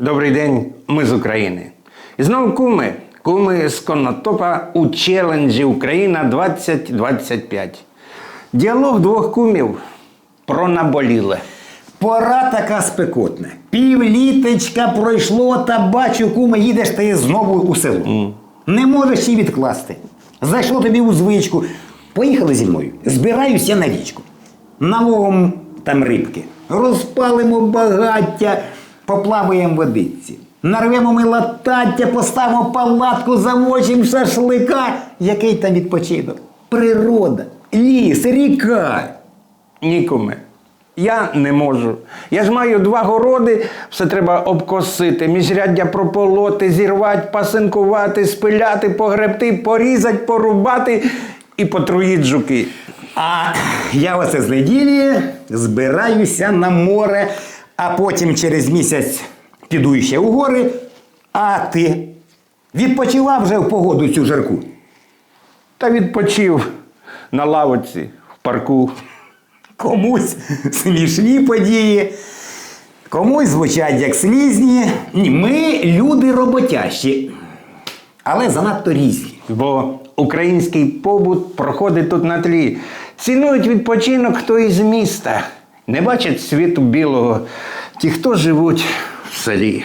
Добрий день, ми з України. І знову куми. Куми з Конотопа у челенджі Україна 2025. Діалог двох кумів про наболіле. Пора така спекотна. Півліточка пройшло, та бачу, куме, їдеш ти знову у село. Не можеш її відкласти. Зайшло тобі у звичку. Поїхали зі мною. Збираюся на річку. Наловимо там рибки. Розпалимо багаття, поплаваємо в водичці. Нарвемо ми латаття, поставимо палатку, замочимо шашлика. Який там відпочинок? Природа, ліс, ріка. Ні, куме. Я не можу. Я ж маю два городи, все треба обкосити, міжряддя прополоти, зірвати, пасинкувати, спиляти, погребти, порізати, порубати і потруїть жуки. А я оце з неділі збираюся на море, а потім через місяць піду ще у гори. А ти відпочила вже в погоду цю жарку? Та відпочив на лавочці в парку. Комусь смішні події, комусь звучать як слізні. Ні, Ми люди роботящі, але занадто різні. Бо український побут проходить тут на тлі. Цінують відпочинок хто із міста. Не бачать світу білого ті, хто живуть в селі.